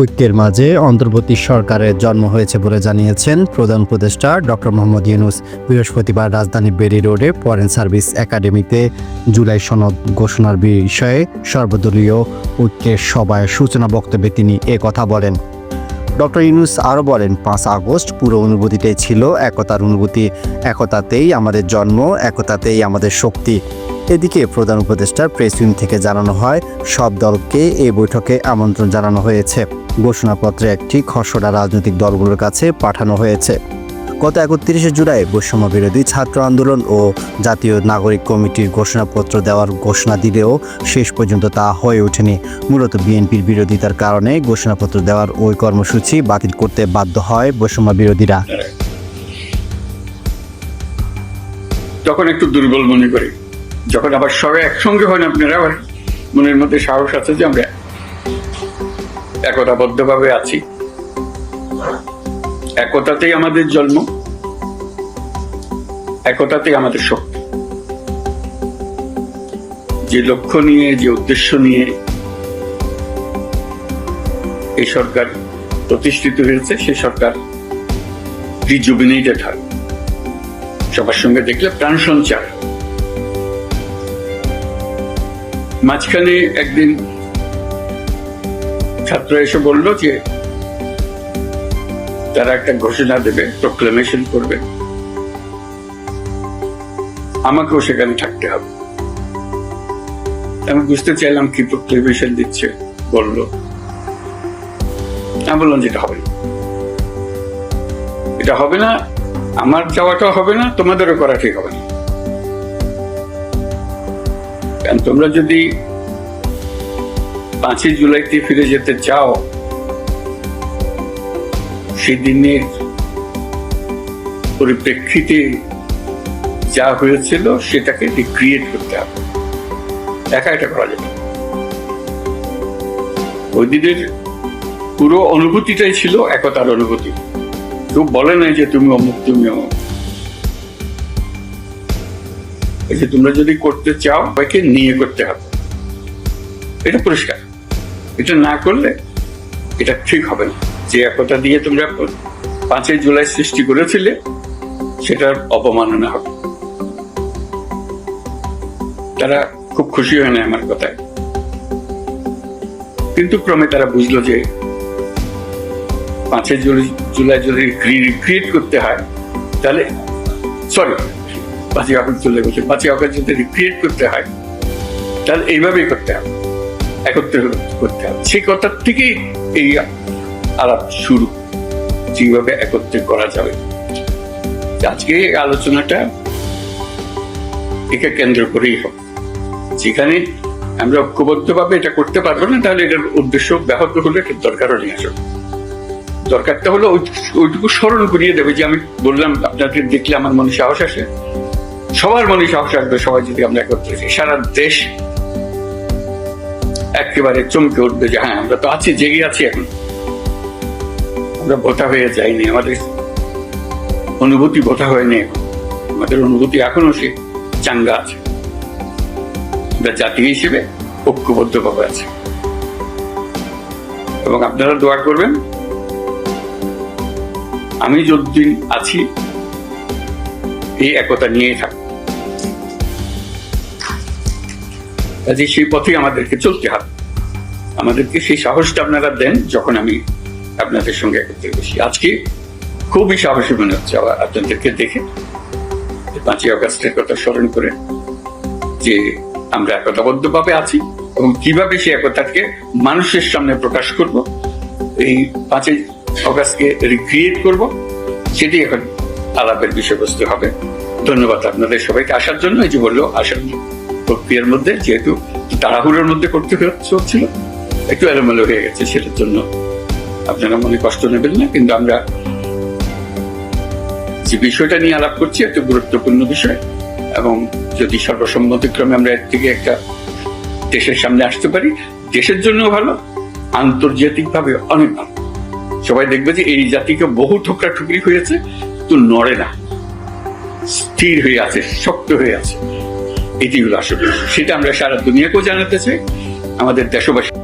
ঐক্যের মাঝে অন্তর্বর্তী সরকারের জন্ম হয়েছে বলে জানিয়েছেন প্রধান উপদেষ্টা ডক্টর মোহাম্মদ ইউনুস। বৃহস্পতিবার রাজধানী বেরি রোডে ফরেন সার্ভিস একাডেমিতে জুলাই সনদ ঘোষণার বিষয়ে সর্বদলীয় ঐক্যের সভায় সূচনা বক্তব্যে তিনি কথা বলেন। ডক্টর ইউনুস আরও বলেন, পাঁচ আগস্ট পুরো অনুভূতিটাই ছিল একতার অনুভূতি। একতাতেই আমাদের জন্ম, একতাতেই আমাদের শক্তি। এদিকে প্রধান উপদেষ্টার প্রেস উইং থেকে জানানো হয়, সব দলকে এই বৈঠকে আমন্ত্রণ জানানো হয়েছে। ঘোষণাপত্রে একটি খসড়া রাজনৈতিক দলগুলোর কাছে পাঠানো হয়েছে। গত একত্রিশে জুলাই বৈষম্য বিরোধী ছাত্র আন্দোলন ও জাতীয় নাগরিক কমিটির ঘোষণাপত্র দেওয়ার ঘোষণা দিলেও শেষ পর্যন্ত তা হয়ে ওঠেনি। মূলত বিএনপির বিরোধিতার কারণে ঘোষণাপত্র দেওয়ার ওই কর্মসূচি বাতিল করতে বাধ্য হয় বৈষম্য বিরোধীরা। তখন একটু দুর্বল মনে করি। যখন আবার সবাই একসঙ্গে হন আপনারা আবার মনের মধ্যে সাহস আছে যে আমরা একতাবদ্ধভাবে আছি। একতাতেই আমাদের জন্ম, একতাতেই আমাদের শক্তি। যে লক্ষ্য নিয়ে, যে উদ্দেশ্য নিয়ে এই সরকার প্রতিষ্ঠিত হয়েছে সেই সরকার রিজুবিনেটেড হয়। সবার সঙ্গে দেখলে প্রাণ সঞ্চার মাঝখানে একদিন ছাত্র এসে বলল যে, তারা একটা ঘোষণা দেবে প্রোক্লেমেশন করবে। আমাকেও সেখানে থাকতে হবে। আমি বুঝতে চাইলাম কি প্রোক্লেমেশন দিচ্ছে, বলল আমি বললাম যেটা হবে। এটা হবে না, আমার যাওয়াটা হবে না, তোমাদেরও করা ঠিক হবে না। কারণ তোমরা যদি পাঁচই জুলাইতে ফিরে যেতে চাও সেই দিনের পরিপ্রেক্ষিতে যা হয়েছিল সেটাকে রিক্রিয়েট করতে হবে। একা এটা করা যাবে। ওই দিনের পুরো অনুভূতিটাই ছিল একতার অনুভূতি। কেউ বলে নাই যে তুমি অমুক তুমি অমুক। এই তোমরা যদি করতে চাও, সবাইকে নিয়ে করতে হবে। এটা পরিষ্কার। এটা না করলে এটা ঠিক হবে না। যে একতা দিয়ে তোমরা পাঁচই জুলাই সৃষ্টি করেছিলে, সেটার অপমাননা হবে। তারা খুব খুশি হয় না আমার কথায়। কিন্তু ক্রমে তারা বুঝলো যে পাঁচই জুলাই- জুলাই যদি রিক্রিয়েট করতে হয়, তাহলে সরি পাঁচই আগস্ট চলে গেছে পাঁচই আগস্ট যদি রিক্রিয়েট করতে হয়, তাহলে এইভাবেই করতে হবে। একত্রে করতে হবে। সেই কথার থেকেই এই আলাপ শুরু যেভাবে একত্রে করা যাবে। আজকে এই আলোচনাটা একে কেন্দ্র করেই হোক। যেখানে আমরা ঐক্যবদ্ধভাবে এটা করতে পারব না, তাহলে এটার উদ্দেশ্য ব্যাহত হলে এটার দরকারও নিয়ে আসবে দরকারটা হলো ওই- ওইটুকু স্মরণ করিয়ে দেবে যে আমি বললাম, আপনাদের দেখলে আমার মনে সাহস আসে। সবার মনে সাহস আসবে সবাই যদি আমরা একত্রে যাই। সারা দেশ একেবারে চমকে উঠবে যে হ্যাঁ আমরা তো আছি, জেগে আছি এখন। আমরা ভোটা হয়ে যাইনি, আমাদের অনুভূতি ভোটা হয়নি আমাদের অনুভূতি এখনও সে চাঙ্গা আছে। আমরা জাতি হিসেবে ঐক্যবদ্ধভাবে আছে। এবং আপনারা দোয়া করবেন, আমি যতদিন আছি, এই একতা নিয়েই থাকব। কাজে সেই পথেই আমাদেরকে চলতে হবে। আমাদেরকে সেই সাহসটা আপনারা দেন যখন আমি আপনাদের সঙ্গে একত্রে বসি। আজকে খুবই সাহসী মনে হচ্ছে আবার আপনাদেরকে দেখে। পাঁচই অগাস্টের কথা স্মরণ করে যে আমরা একতাবদ্ধভাবে আছি এবং কীভাবে সেই একতাকে মানুষের সামনে প্রকাশ করব, এই পাঁচই অগাস্টকে রিক্রিয়েট করব, সেটি এখন আলাপের বিষয়বস্তু হবে। ধন্যবাদ আপনাদের সবাইকে আসার জন্য, এই যে বলল, আসার প্রক্রিয়ার মধ্যে, যেহেতু তাড়াহুড়োর মধ্যে করতে হচ্ছিল, একটু এলোমেলো হয়ে গেছে সেটার জন্য আপনারা মনে কষ্ট নেবেন না, কিন্তু আমরা যে বিষয়টা নিয়ে আলাপ করছি একটা গুরুত্বপূর্ণ বিষয়, এবং যদি সর্বসম্মতিক্রমে আমরা এর থেকে একটা দেশের সামনে আসতে পারি, দেশের জন্য ভালো, আন্তর্জাতিকভাবে অনেক ভালো। সবাই দেখবে যে এই জাতিকে বহু ঠোকরা ঠুকরি হয়েছে তো নড়ে না। স্থির হয়ে আছে, শক্ত হয়ে আছে। এটি হলো আসল। সেটা আমরা সারা দুনিয়াকেও জানাতে চাই আমাদের দেশবাসী